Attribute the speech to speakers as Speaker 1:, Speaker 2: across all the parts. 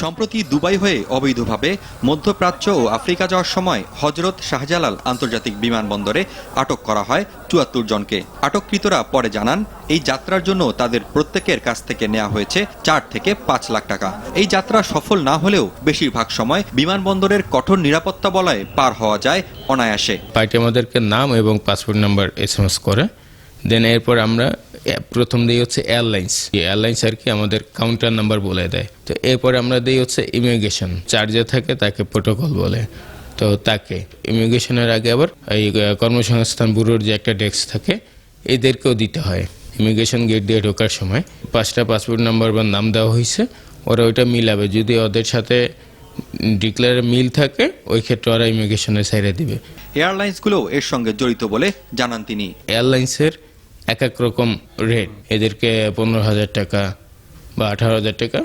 Speaker 1: সম্প্রতি দুবাই হয়ে অবৈধভাবে মধ্যপ্রাচ্য ও আফ্রিকা যাওয়ার সময় হজরত শাহজালাল আন্তর্জাতিক বিমানবন্দরে আটক করা হয় চুয়াত্তর জনকে। আটককৃতরা পরে জানান, এই যাত্রার জন্য তাদের প্রত্যেকের কাছ থেকে নেওয়া হয়েছে চার থেকে পাঁচ লাখ টাকা। এই যাত্রা সফল না হলেও বেশিরভাগ সময় বিমানবন্দরের কঠোর নিরাপত্তা বলয়ে পার হওয়া যায় অনায়াসে।
Speaker 2: পার্টি আমাদেরকে নাম এবং পাসপোর্ট নাম্বার এস করে দেন এরপর আমরা প্রথম দিই হচ্ছে এয়ারলাইন্স এয়ারলাইন্স আর কি আমাদের কাউন্টার নাম্বার বলে দেয়। তো এরপরে আমরা দিই হচ্ছে ইমিগ্রেশন চার্জে থাকে তাকে প্রোটোকল বলে। তো তাকে। ইমিগ্রেশনের আগে আবার এই কর্মসংস্থান ব্যুরোর যে একটা ডেস্ক থাকে, এদেরকেও দিতে হয়। ইমিগ্রেশন গেট দিয়ে ঢোকার সময়। পাঁচটা পাসপোর্ট নাম্বার বা নাম দেওয়া হয়েছে ওরা ওইটা মিলাবে। যদি ওদের সাথে ডিক্লেয়ার মিল থাকে ওই ক্ষেত্রে ওরা ইমিগ্রেশনে সাইডে দিবে।
Speaker 1: এয়ারলাইন্সগুলো এর সঙ্গে জড়িত বলে জানান তিনি।
Speaker 2: এয়ারলাইন্সের এক এক রকম রেট এদেরকে পনেরো হাজার টাকা বা আঠারো হাজার টাকা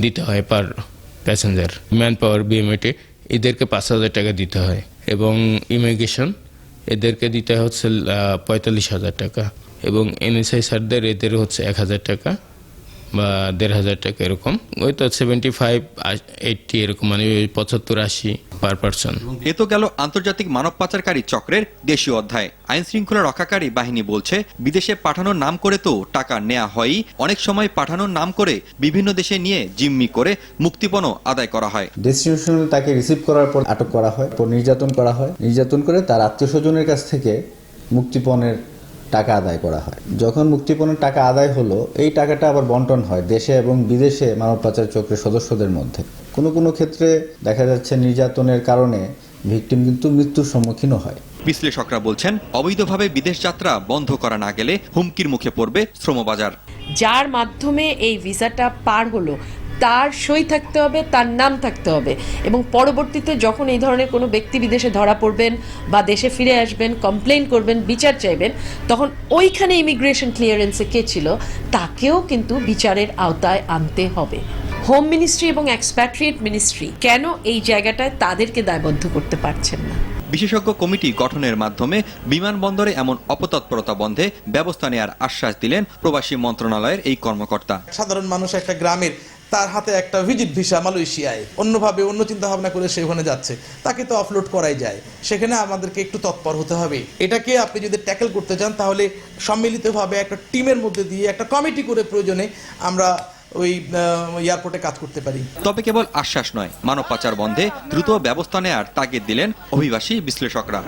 Speaker 2: দিতে হয় পার প্যাসেঞ্জার ম্যান পাওয়ার বিএমএটে এদেরকে পাঁচ হাজার টাকা দিতে হয়। এবং ইমিগ্রেশন এদেরকে দিতে হচ্ছে পঁয়তাল্লিশ হাজার টাকা। এবং এনএসআই স্যারদের এদের হচ্ছে এক হাজার টাকা। বা দেড় হাজার টাকা এরকম। ওই তো সেভেন্টি ফাইভ এইটটি এরকম মানে ওই পঁচাত্তর আশি পার পার্সন
Speaker 1: এ তো গেল আন্তর্জাতিক মানব পাচারকারী চক্রের দেশীয় অধ্যায়। আইন শৃঙ্খলা রক্ষাকারী বাহিনী বলছে বিদেশে পাঠানোর নাম করে তো টাকা নেওয়া হয়ই। অনেক সময় পাঠানোর নাম করে বিভিন্ন দেশে নিয়ে জিম্মি করে মুক্তিপণও আদায় করা হয়।
Speaker 3: ডেস্টিনেশনে তাকে রিসিভ করার পর আটক করা হয় পর নির্যাতন করা হয়। নির্যাতন করে তার আত্মীয় স্বজনের কাছ থেকে মুক্তিপণের টাকা আদায় করা হয়। যখন মুক্তিপণের টাকা আদায় হলো এই টাকাটা আবার বন্টন হয় দেশে এবং বিদেশে মানব পাচার চক্রের সদস্যদের মধ্যে। কোনো কোনো ক্ষেত্রে দেখা যাচ্ছে নির্যাতনের কারণে ভিকটিম কিন্তু মৃত্যুর সম্মুখীনও হয়।
Speaker 1: বিশ্লেষকরা বলছেন অবৈধভাবে বিদেশ যাত্রা বন্ধ করা না গেলে হুমকির মুখে পড়বে শ্রমবাজার।
Speaker 4: যার মাধ্যমে এই ভিসাটা পার হলো। তার সই থাকতে হবে তার নাম থাকতে হবে। এবং পরবর্তীতে যখন এই ধরনের কোনো ব্যক্তি বিদেশে ধরা পড়বেন বা দেশে ফিরে আসবেন কমপ্লেন করবেন বিচার চাইবেন তখন ওইখানে ইমিগ্রেশন ক্লিয়ারেন্সে কে ছিল তাকেও কিন্তু বিচারের আওতায় আনতে হবে। হোম মিনিস্ট্রি এবং এক্সপ্যাট্রিয়েট মিনিস্ট্রি কেন এই জায়গাটায় তাদেরকে দায়বদ্ধ করতে পারছেন না?
Speaker 1: বিশেষজ্ঞ কমিটি গঠনের মাধ্যমে বিমানবন্দরে এমন অপতৎপরতা বন্ধে ব্যবস্থা নেওয়ার আশ্বাস দিলেন প্রবাসী মন্ত্রণালয়ের এই কর্মকর্তা।
Speaker 5: সাধারণ মানুষ একটা গ্রামের তার হাতে একটা ভিজিট ভিসা মালয়েশিয়ায়। অন্যভাবে অন্য চিন্তা ভাবনা করে সে ওখানে যাচ্ছে। তাকে তো অফলোড করাই যায়। সেখানে আমাদেরকে একটু তৎপর হতে হবে। এটাকে আপনি যদি ট্যাকেল করতে চান, তাহলে সম্মিলিতভাবে একটা টিমের মধ্যে দিয়ে একটা কমিটি করে প্রয়োজনে আমরা ওই এয়ারপোর্টে কাজ করতে পারি।
Speaker 1: তবে কেবল আশ্বাস নয়, মানব পাচার বন্ধে দ্রুত ব্যবস্থা নেয়ার তাগিদ দিলেন অভিবাসী বিশ্লেষকরা।